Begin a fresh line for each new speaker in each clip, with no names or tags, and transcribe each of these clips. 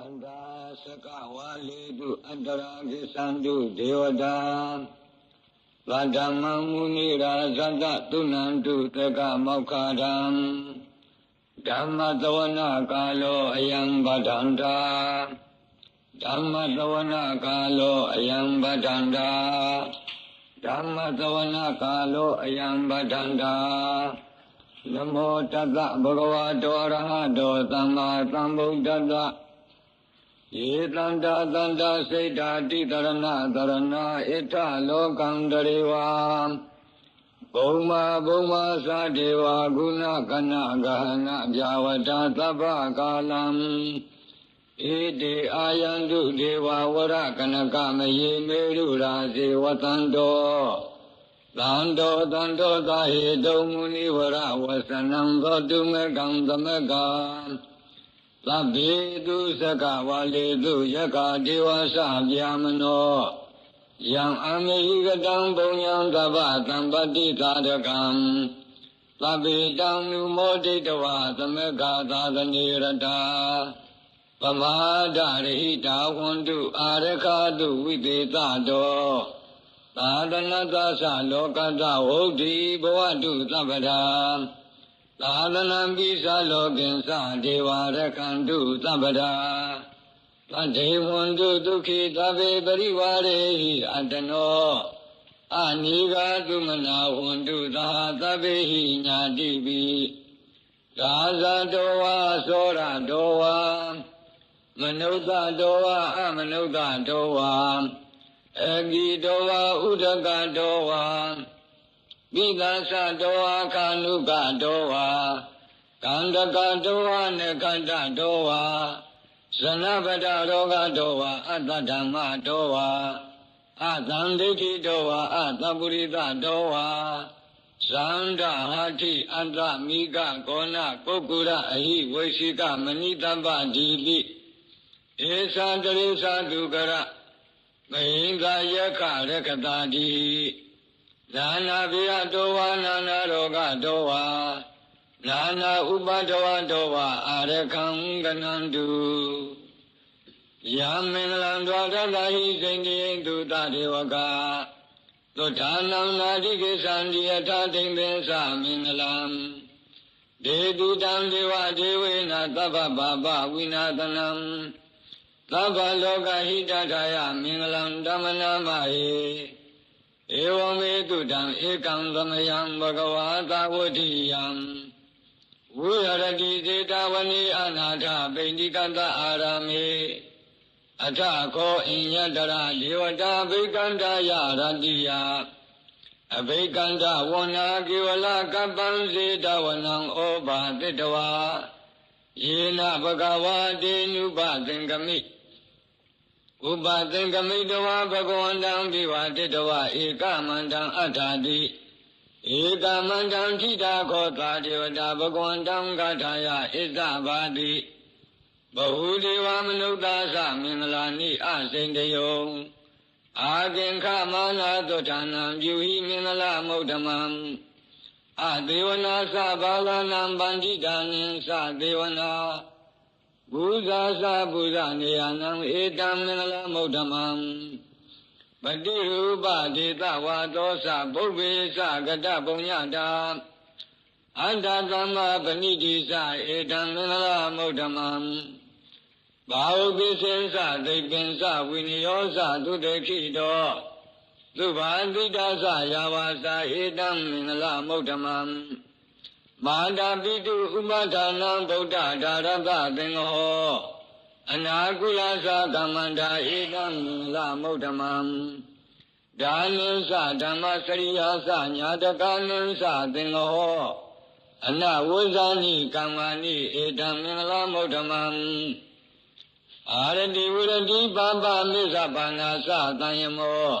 န္တာစကဝါလေတုအတ္တရာကိသန္တုဒေဝတာသတ္တမံမုနိရာဇတသုဏန္တုတကမောက္ခဒံဓမ္မသဝနာကာလောအယံဗဒန္တာဓမ္မသဝနာကာလောအယံဗဒန္တာဓမ္မသဝနာကာလောအယံဗဒန္တာနမောတတဗုဒ္ဓဝါတောအရဟတောသမ္မာသမ္ဗုဒ္ဓတ္တ ယေတန္တာတန္တာစိတ်ဓာတိတရဏတရဏဣထလောကံတရေဝံဘုံမာဘုံမာသာဒေဝဂုဏကနဂဟနဗျာဝတသဗ္ဗကာလံဣတိအာယန္တုဒေဝဝရကနကမယေမေရုရာဇေဝတံတောသံတောသံတောသာဟေတုံမုနိဝရဝဆနံသောတုမကံသမကံ သဗ္ဗေတုသကဝါလေတုယက္ခဒေဝသဗျာမနောယံအမေဟိကတံပုံညံသဗ္ဗသံပတိသာရကံသဗ္ဗေတံနုမောဒိတဝသမကသာသနေရတာပမာဒရဟိတာဝန္တုအာရခတုဝိသေသတောသာသနသသလောကတဟုတ်တိဘဝတုသဗ္ဗရာ သာသနံပိသလောကင်္စဒေဝရခန္တုသဗ္ဗရာသတ္ထေဝန္တုဒုက္ခိသဗ္ဗေပရိဝါရေဟိအတနောအနိဃာတုမနာဝန္တုသာသဗ္ဗေဟိညာတိပိသာဇတောဝါသောရတောဝါမနုဿတောဝါအမနုဿတောဝါအဂိတောဝါဥဒကတောဝါ ပိသသတောဝါခန္ဓုကတောဝါကန္တကတောဝါနေကန္တတောဝါဇနဗဒရောဂတောဝါအတ္တဓမ္မတောဝါအသံဒိဋ္ဌိတောဝါအတ္တပုရိသတောဝါဇန္ဒဟာတိအတ္တမိကကောဏပုဂ္ဂုရအဟိဝိရှိကမဏိတပ္ပဒီတိဧသံတရိသဒုကရမဟိန္ဒယက္ခရကတာတိ နာနာပိယတောဝါနာနာရောဂတောဝါနာနာဥပတဝတောဝါအာရခံကနန္တုယမင်္ဂလံဒွါရတဟိစိန္တိတုတဒေဝကသုထာနံနာတိကိသံဒီယထာတိံပင်္စမင်္ဂလံဒေတုတံဒေဝဒေဝေနသဗ္ဗပါပဝိနာသနံသဗ္ဗလောကဟိတထာယမင်္ဂလံဓမ္မနာမဟေ ဧဝမေတုတံဧကံသမယံဘဂဝါသာဝတိယံဝိရတိစေတဝနိအနာထပိဋိကတအာရမေအထခောအိညတရဒေဝတာဘိကန္တယရတိယအဘိကန္တဝနာကေဝလကပ္ပံစေတဝနံဩဘာတိတဝါယေနဘဂဝါတေနုပသင်္ကမိ ဥပသင်္ကမိတဝါဘဂဝန္တံဘိဝတိတဝါဧကမန္တံအထာတိဧကမန္တံထိတာခောတာဒေဝတာဘဂဝန္တံဂထာယဣဇဘာတိဘဟုဒေဝမနုဿာသမင်္ဂလာနိအစိန်တယုံအာကင်ခမာနာသုဌာနံပြုဟိမင်္ဂလာမௌဓမံအဒေဝနာသဘာလနံဗန္တိတာနိသဒေဝနာ ဘုဇာသဘုဇနေယနံဧတံမင်္ဂလာမௌဓမံပတိရူပဒေတဝါသောသဘုဗ္ဗေသကတပုံညတာအန္တသမ္မာပဏိတိသဧတံမင်္ဂလာမௌဓမံဘာဝပိစေသသိပင်္စဝိနယောသသုတေခိတောသုဘာတိတသယာဝါစာဧတံမင်္ဂလာမௌဓမံ မာတာပိတုဥပဒါနံဗုဒ္ဓဒါရတသင်္ဃဟောအနာကုလသကမ္မန္တာဧတံမင်္ဂလာမௌဓမံဒါနိသဓမ္မစရိယာသညာတကနိသသင်္ဃဟောအနဝဇ္ဇာနိကမ္မာနိဧတံမင်္ဂလာမௌဓမံအာရတိဝရတိပါပမိစ္ဆပါဏာသတံယမော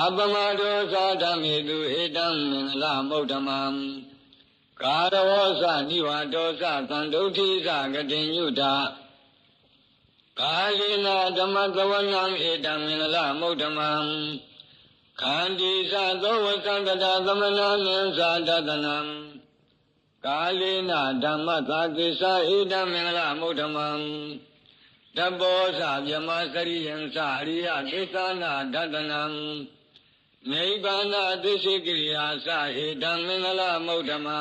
အပမဒောသဓမ္မေတုဧတံမင်္ဂလာမௌဓမံ ကာရဝောသနိဝတောသသံဒုဋ္ဌိသကတိညုတာကာလိနာဓမ္မသဝနံဧတံမင်္ဂလာမௌဓမံခန္တီသသောဝသံတတသမနာနံသာတတနံကာလိနာဓမ္မသာကိစ္စဧတံမင်္ဂလာမௌဓမံတဘောဇမြမစရိယံစအရိယသစ္စာနာဒတနံ နိဗ္ဗာန်သစ္စေကိရိယာစဟေတံမင်္ဂလမௌဓမံ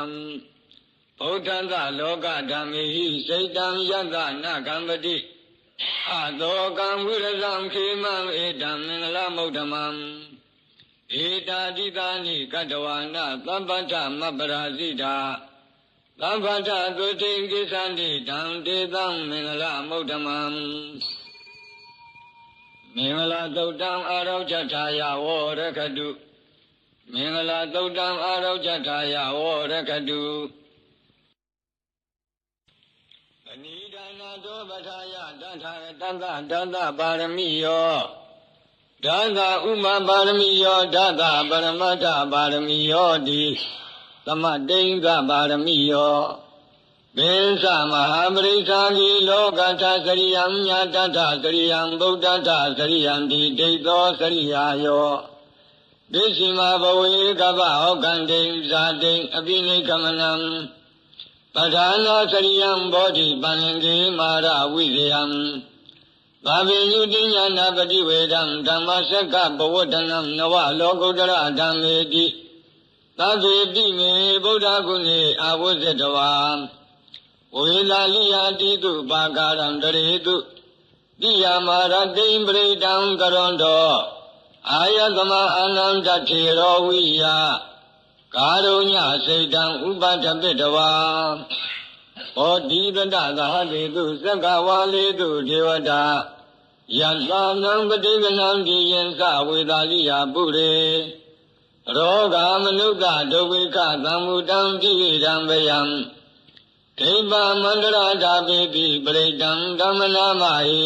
ဘုဒ္ဓံသလောကဓမ္မေဟိစိတ်တံယတ္တနာကံပတိအသောကံဝိရဇံခေမံဧတံမင်္ဂလမௌဓမံဧတာတိတာနိကတဝါနသဗ္ဗတမပ္ပရာဇိတာသဗ္ဗတသုတိံကိသန္တိတံတေသံမင်္ဂလမௌဓမံ မင်္ဂလာသုတ်တံအာရောချထာယဝရခတုမင်္ဂလာသုတ်တံအာရောချထာယဝရခတုအနိဒာနာတောပထာယတထာတတ္တတတ္တပါရမီယောဒါသာဥမပါရမီယောဒါသာပရမတ္ထပါရမီယောတိသမတိန်္ဂပါရမီယော ဘေသမဟာပရိသကိလောကထသရိယံညာတထသရိယံဗုဒ္ဓထသရိယံတိဒိဋ္ဌောသရိယာယောဒိရှိမဘဝေကဗ္ဗဟောကံတိဇာတိအပိနိကမနံပဋ္ဌာနာသရိယံဘောဓိပန္လင်ကေမာရဝိဇယံဘာဝေယုတိညာနာပတိဝေဒံဓမ္မစက္ကဘဝတနံနဝလောကုတ္တရဓမ္မေတိသဗ္ဗေတိမေဗုဒ္ဓဂုဏေအာဝဇ္ဇတဝါ ဝေလာလိယတိတုပါကာရံတရေတုတိယမာရတိံပရိတံကရွန်တောအာယသမအာနန္တထေရောဝိယကာရုညစိတ်တံဥပဒပိတဝါဟောဒီပဒသဟတေတုသက္ကဝါလေတုဒေဝတာယံသာနံပတိကနံဒီယံသဝေသာလိယပုရေရောဂမနုဿဒုဝိကသံမုတံတိရံဗယံ ဒိဗ္ဗမန္တရာဓာပိတိပရိတံဓမ္မနာမဟိ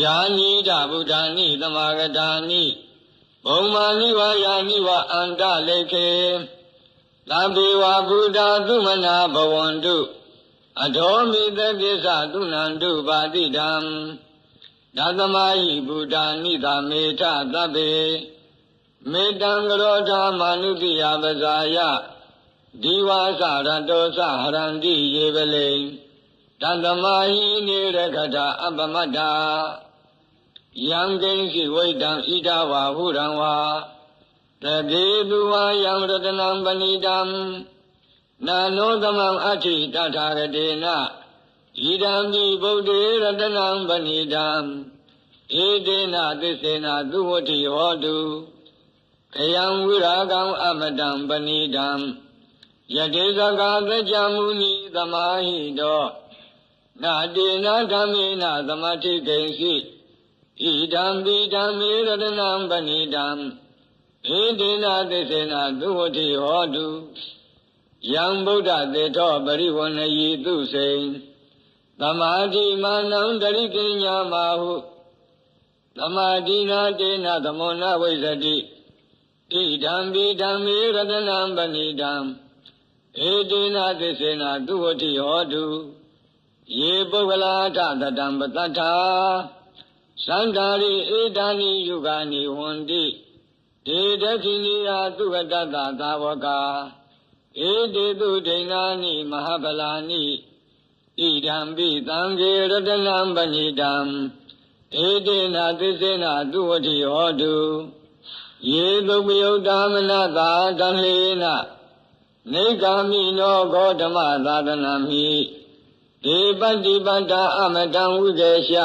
ယာနိဒဗုဒ္ဓာနိသမာဂတာနိဘုံမာနိဝါယာနိဝအန္တလေခေသဗ္ဗေဝဗုဒ္ဓသုမနာဘဝန္တုအထောမိသပိစ္ဆသုနန္တုပါတိတံဒသမဟိဗုဒ္ဓာနိသမေထသဗ္ဗေမေတံကရောဓမာနုတိယပဇာယ ဒီဝါစရတောစဟရန္တိယေပလိတသမဟိနေရခတာအပမတ္တာယံကိဉ္စီဝိတံဣဒဝါဟုရံဝါတတိသူဝါယံရတနံပဏိတံနာနောသမံအဋ္ဌိတထာဂတေနဣဒံမိဗုဒ္ဓေရတနံပဏိတံဧတေနသစ္စေနသုဝတိဟောတုခယံဝိရာကံအမတံပဏိတံ ယတိသကာသကြမုနိသမာဟိတောနာတေနဓမ္မေနသမတိကိဉ္စီဣဒံပိဓမ္မေရတနံပဏိတံဧတေနသစ္စေနသုဝတိဟောတုယံဗုဒ္ဓသေတောပရိဝဏယိသူစိံသမာဓိမာနံတရိကိညာမဟုသမာဓိနာတေနသမောနဝိဇ္ဇတိဣဒံပိဓမ္မေရတနံပဏိတံ ဧတေနသစ္စေနသူဝတိဟောတုယေပုဂ္ဂလာထတတံပတ္ထာသန္တာရိဧတာနိယုဂာနိဝန္တိဒေဒခိနိယသုဝတ္တသာဝကာဧတေတုဒိဏာနိမဟာဗလာနိဣဒံပိသံဃေရတနံပဏိတံဧတေနသစ္စေနသူဝတိဟောတုယေသုပယုတ်တာမနတာတံလေန နေဂာမိနောဂေါတမသာသနာမိဒေပတ္တိပတ္တာအမတံဝိကေရှ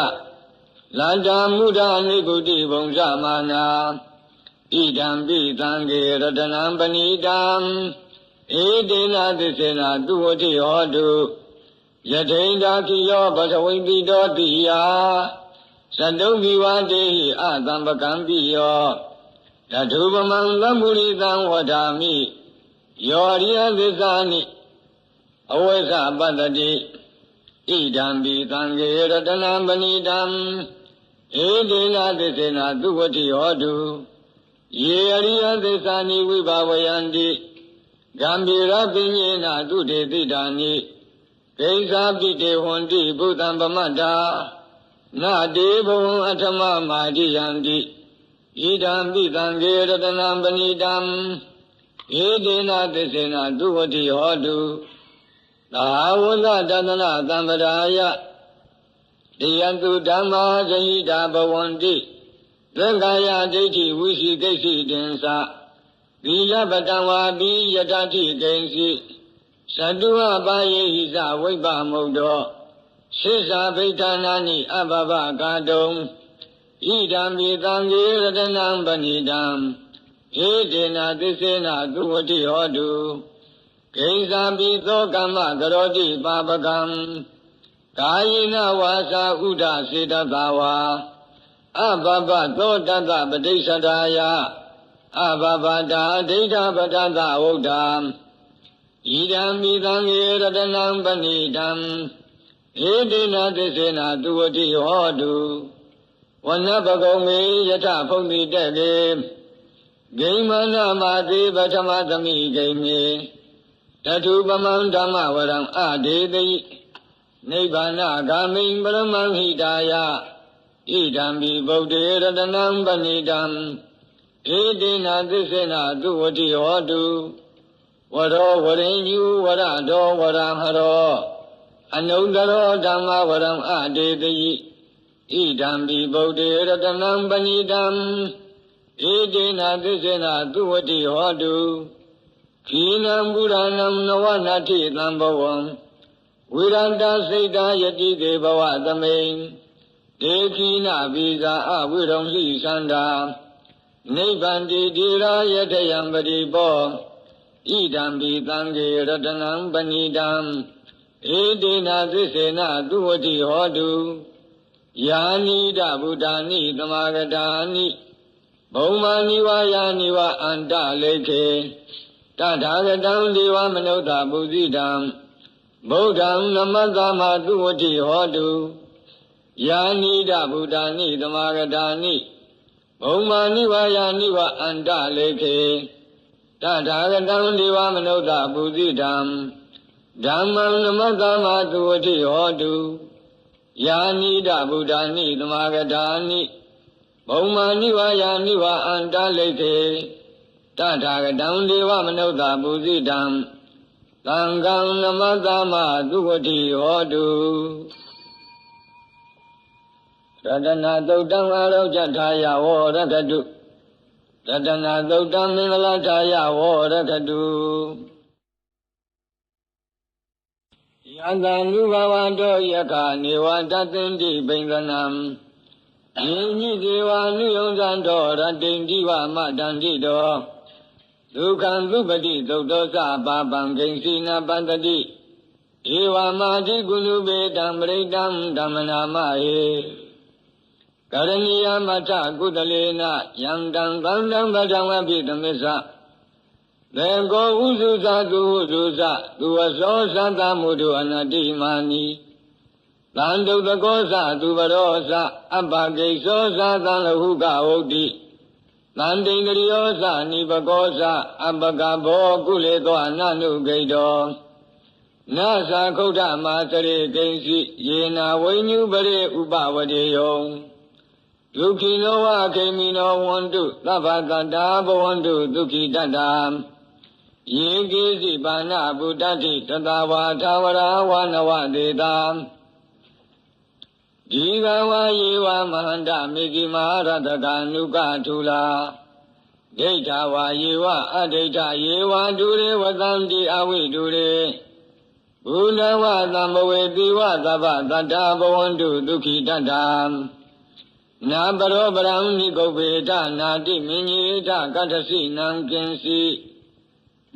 လန္တာမုဒ္ဒနိဂုတိဘုံဇမာနာဣဒံပိသံဃေရတနံပဏိတံဧတေနသစ္စေနသူဝတိဟောတုယထိန်တာခိယောဘဂဝိတိတောတိယသတုခိဝတေဟိအတံပကံပိယောတထုပမံသမ္မုရိတံဝဒာမိ ယောရိယသစ္စာနိအဝိဇ္ဇပတ္တိဣဒံပိသံဃေရတနံပဏိတံဧဒေနသစ္စေနသုဝတိဟောတုယေအရိယသစ္စာနိဝိဘာဝယန္တိဂံဗီရပညေနသုတေတိတာနိဂိသာပိတေဟွန်တိဘုဒ္ဓံပမတ္တာနာတေဘုံအထမမာတိယန္တိဣဒံပိသံဃေရတနံပဏိတံ ဧတေနသစ္စေနသုဝတိဟောတုသာဝဇတတနာသံပရာယတေယတုဓမ္မာဇဟိတာဘဝန္တိသက္ကာယဒိဋ္ဌိဝိရှိကိစ္စတင်္စသီလပတံဝါပိယတတိကိဉ္စီသတုဝပါယေဟိသဝိပ္ပမုတ်တောစိစ္ဆာဗိဌာနာနိအဘဘကာတုံဣဒံမေတံဂေရတနံပဏိတံ ဧတေနာသစ္စေနာသုဝတိဟောတုဂိဉ္စာပိသောကမ္မကရောတိပါပကံကာယေနဝါစာဥဒစေတသာဝါအဘဘသောတတပဋိစ္ဆဒါယအဘဘတာဒိဋ္ဌပတတဝုဒ္ဓံဣဒံမိသံေရတနံပဏိတံဧတေနသစ္စေနာသူဝတိဟောတုဝနပကုံမေယထဖုန်တိတက်ကေ ဂိမနမတိပထမသမိဂိမေတထုပမံဓမ္မဝရံအဒေတိနိဗ္ဗာနဂာမိံပရမံဟိတာယဣဒံဘိဗုဒ္ဓေရတနံပဏိတံဧတေနသစ္စေနာသူဝတိဟောတုဝရောဝရင်ယူဝရတော်ဝရဟရောအနုတရောဓမ္မဝရံအတေတိဣဒံဘိဗုဒ္ဓေရတနံပဏိတံ ဧတေနသစ္စေနာသူဝတိဟောတုခိနံပုရဏံနဝနာတိသံဘဝံဝိရန္တစိတ်တာယတိကေဘဝသမိန်ဒေခိနဘိဇာအဝိရုံလိသန္တာနိဗ္ဗန္တိတိရာယတယံပရိပောဣဒံဘိသံဃေရတနံပဏိတံဧတေနသစ္စေနသူဝတိဟောတုယာနိဒဗုဒ္ဓာနိသမာဂတာနိ ဘုံမာနိဝါယာနိဝအန္တလေခေတထာဂတံဒေဝမနုဿပုဇိတံဗုဒ္ဓံနမတ္တမသူဝတိဟောတုယာနိဒဗုဒ္ဓာနိသမာဂတာနိဘုံမာနိဝါယာနိဝအန္တလေခေတထာဂတံဒေဝမနုဿပုဇိတံဓမ္မံနမတ္တမသူဝတိဟောတုယာနိဒဗုဒ္ဓာနိသမာဂတာနိ ဘုံမာနိဝါယာနိဝအန္တလေခေတထာဂတံဒေဝမနုဿပုဇိတံသံဃံနမတ္တမသုဝတိဟောတုရတနာသုတ်တံအာရောဇထာယဝရကတုရတနာသုတ်တံမင်္ဂလာထာယဝရကတုယန္တနုဘဝတောယခနေဝတသင်တိပိန္ဒနံ ယင်းညိဇေဝနုယုံဇံတော်ရတိန်တိဝမတန္တိတော်ဒုက္ခံသုပတိသုတ်တောသပါပံဂိဉ္စီနာပန္တတိဧဝမာတိကုလူပေတံပရိတံဓမ္မနာမဟေကရဏီယမထကုတလေနယံတံသံတံပဒံဝပိသမစ္ဆသေကောဥစုသသူဟုစုသသူဝသောသတ္တမုဒုအနတိမာနီ သံတုတကောသသူဘရောသအပ္ပကိသောသသံလဟုကဟုတ်တိသံတိန်ကရိယောသနိပကောသအပကဘောကုလေသောအနနုဂိတောနာသာခုဒ္ဓမာစရိကိဉ္စီယေနာဝိညုပရိဥပဝတိယောဒုက္ခိနောဝခေမိနောဝန္တုသဗ္ဗတတ္တာဘဝန္တုဒုက္ခိတတ္တာယေကိစီပါဏဗုဒ္ဓတိတတဝါသာဝရဝနဝဒေတာ ဒီကဝါယေဝမဟန္တမေကိမဟာရတကနုကထူလာဒိဋ္ဌဝါယေဝအဒိဋ္ဌယေဝဒုရေဝသံတိအဝိဒုရေဘုလဝသံဘဝေတိဝသဗ္ဗတတ္တာဘဝန္တုဒုက္ခိတတ္တာနာပရောပရံနိကုဗေဒနာတိမင်းကြီးထကတ္တစီနံကင်စီ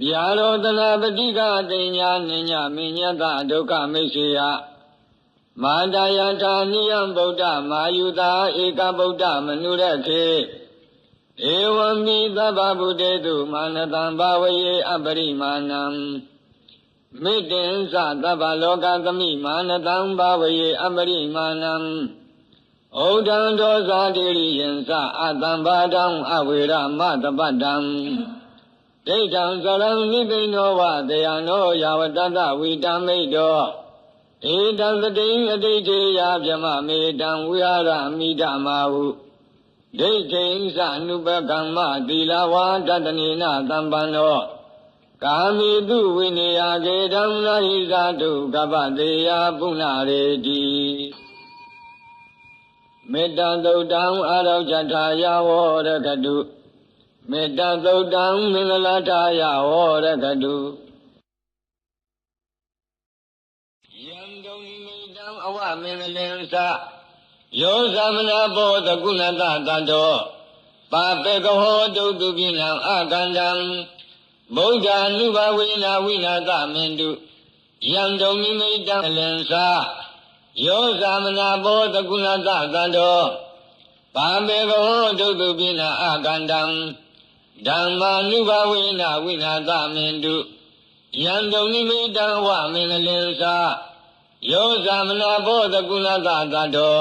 ဗျာရောတနာပတိကတိညာနိညာမင်းညတဒုက္ခမိတ်စေယ မာတယထာနိယံဗုဒ္ဓမာယုတာဧကဗုဒ္ဓမနုရခေဧဝံမိသဗ္ဗဗုတေတုမာနတံဘာဝယေအပရိမာဏံမေတ္တင်္စသဗ္ဗလောကသမိမာနတံဘာဝယေအပရိမာဏံဩဒံဒောဇာတိရိယံသအတံဘာတံအဝေရမတပတံဒိဋ္ဌံဇရံနိသိဏောဝတေယံနောယာဝတတဝိတမိတ်တော ဧတံတတိအတိတ်ေယဗြမမေတံဝိဟာရမိဓမ္မာဟုဒိဋ္ဌိဉ္စအနုပကမ္မသီလဝါတတနေနသံပန္နောကာမိတုဝိနေယကေဓမ္မနာဟိဇာတုကပ္ပတေယပုဏ္ဏရေတိမေတ္တာသုတ်တံအာရောဇထာယဝရကတုမေတ္တာသုတ်တံမင်္ဂလာထာယဝရကတု မင်္ဂလင်္စယောသမနာဘောတကုဏတတတောပါပေကဟောတုတုပိနံအကန္တံဗုဒ္ဓ ानु ဘဝေနာဝိနာသမင်တုယံဒုံမိတံလင်္စယောသမနာဘောတကုဏတတတောပါပေကဟောတုတုပိနံအကန္တံဓမ္မာနုဘဝေနဝိနာသမင်တုယံဒုံမိတံဝမင်္ဂလင်္စ ယောသမနာဘောတကုဏတတတော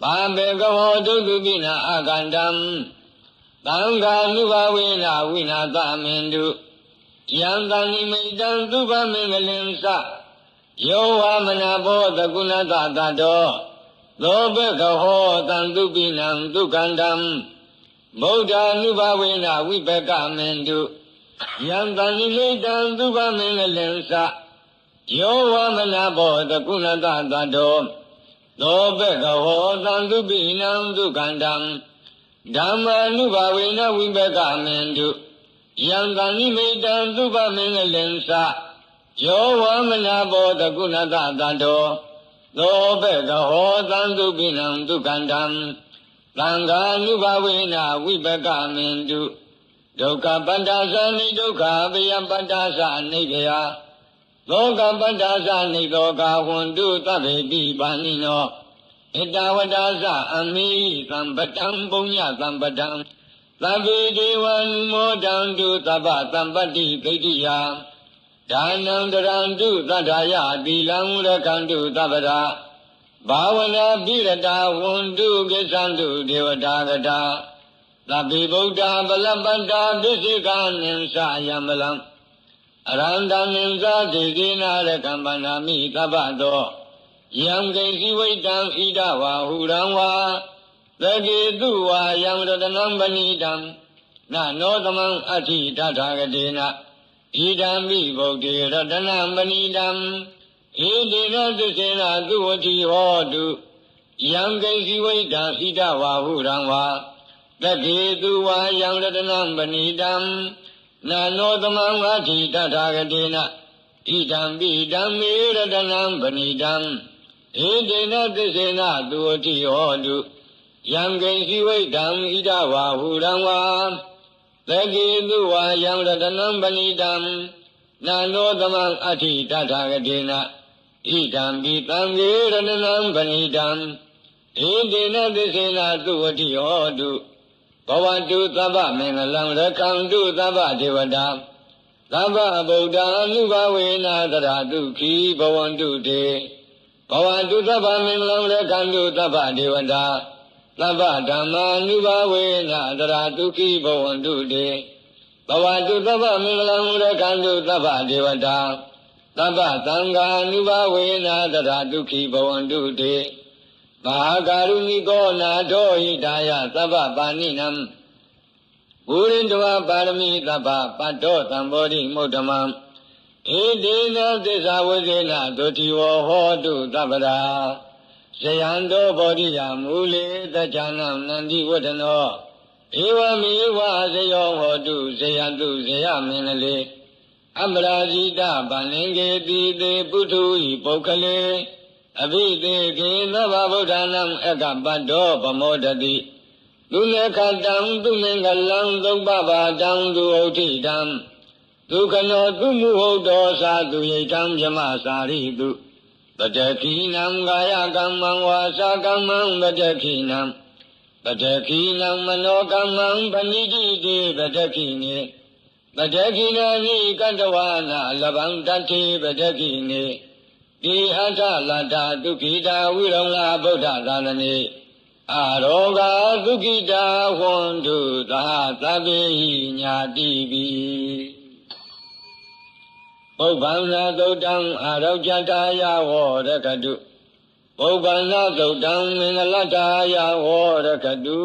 ဘာဘေကဝောဒုတုပိနာအာကန္တံသံဃာနုဘဝေနဝိနာသမင်တုယံတန်နိမိတံသုဘမင်္ဂလင်္စယောဝမနာဘောတကုဏတတတောသောဘကဟောတံတုပိနံဒုက္ခန္တံဗုဒ္ဓ ानु ဘဝေနဝိပကမင်တုယံတန်နိမိတံသုဘမင်္ဂလင်္စ ယောဝမနာဘောတကုဏတတတောသောဘကဟောသံသူပိနံဒုက္ခန္တံဓမ္မာနုဘာဝေနဝိဘကမင်တုယံတန်နိမိတံသုဘမင်္ဂလင်္စယောဝမနာဘောတကုဏတတတောသောဘကဟောသံသူပိနံဒုက္ခန္တံသံဃာနုဘာဝေနဝိဘကမင်တုဒုက္ခပတ္တာသနိဒုက္ခဗယပတ္တာသနိခေယ လောကပတ္တာသနိသောကဟွန်တုသဗ္ဗေပိပါဏိနောဣတဝတ္တာသအမိသံပတံပုံညသံပတံသဗ္ဗေဒေဝံမောတံတုသဗ္ဗသံပတ္တိဂိတိယဒါနံတရံတုသတ္ထာယသီလံရကံတုသဗ္ဗရာဘာဝနာပိရတာဝန္တုကိသံတုဒေဝတာကတာသဗ္ဗေဗုဒ္ဓဗလပတ္တာပစ္စေကနိသယံမလံ အရန္တနိသဒေကိနာရကမ္ပနာမိသဗ္ဗသောယံကိစီဝိတံဣဒဝါဟုရံဝါသကေတုဝါယံရတနံပဏိတံနနောသမံအဋ္ဌိတထာဂတေနဣဒံမိဗုဒ္ဓေရတနံပဏိတံဧတေနသစ္စေနသုဝတိဟောတုယံကိစီဝိတံဣဒဝါဟုရံဝါသကေတုဝါယံရတနံပဏိတံ နာနောသမံအဋ္ဌိတထာဂတေနဣဒံပိဓမ္မေရတနံပဏိတံဧတေနသစ္စေနသူအတိဟောတုယံကိစီဝိတံဣဒဝါဟုရံဝါသကေသူဝါယံရတနံပဏိတံနာနောသမံအဋ္ဌိတထာဂတေနဣဒံပိတံဝေရတနံပဏိတံဧတေနသစ္စေနသူအတိဟောတု ဘဝတုသဗ္ဗမင်္ဂလံရကံတုသဗ္ဗဒေဝတာသဗ္ဗဗုဒ္ဓ ानु ဘဝေနာတရာတုခိဘဝန္တုတေဘဝတုသဗ္ဗမင်္ဂလံရကံတုသဗ္ဗဒေဝတာသဗ္ဗဓမ္မာနုဘဝေနတရာဒုက္ခိဘဝန္တုတေဘဝတုသဗ္ဗမင်္ဂလံရကံတုသဗ္ဗဒေဝတာသဗ္ဗသံဃာနုဘဝေနတရာဒုက္ခိဘဝန္တုတေ ဘာကာရုဏိကောနာထောဟိတာယသဗ္ဗပါဏိနံဘူရင်တဝပါရမီသဗ္ဗပတ္တောသံဘောဓိမုဒ္ဓမံဧတေနသစ္စာဝဇေနဒုတိဝဟောတုသဗ္ဗရာဇယံတောဘောဓိယမူလေတ္တနံနန္တိဝဒနောဧဝမေဝဇယောဟောတုဇယတုဇယမင်္ဂလေအမရာဇိတဗန္လင်္ကေတိတေပုထုဤပုဂ္ဂလေ အဘိသေကေသဗ္ဗဗုဒ္ဓနာအကပတ္တောဗမောတတိသူလေခတံသူမင်္ဂလံသုံးပပါတံသူဥဋ္ဌိတံဒုက္ခနောသူမှုဟုတ်တော်သာသူယိတံမြမစာရိတုပတခိနံကာယကမ္မံဝါစာကမ္မံပတခိနံပတခိနံမနောကမ္မံပဏိတိတေပတခိနေပတခိနာနိကတဝနာလဗံတတိပတခိနေ ဒီဟထလတ္တဒုက္ခိတာဝိရုံလာဗုဒ္ဓသာသနေအာရောဂဒုက္ခိတာဟွန်တုသာသဗ္ဗေဟိညာတိပိပုဗ္ဗန္နသုတ်တံအာရောကြတာယဝရကတုပုဗ္ဗန္နသုတ်တံမင်္ဂလတာယဝရကတု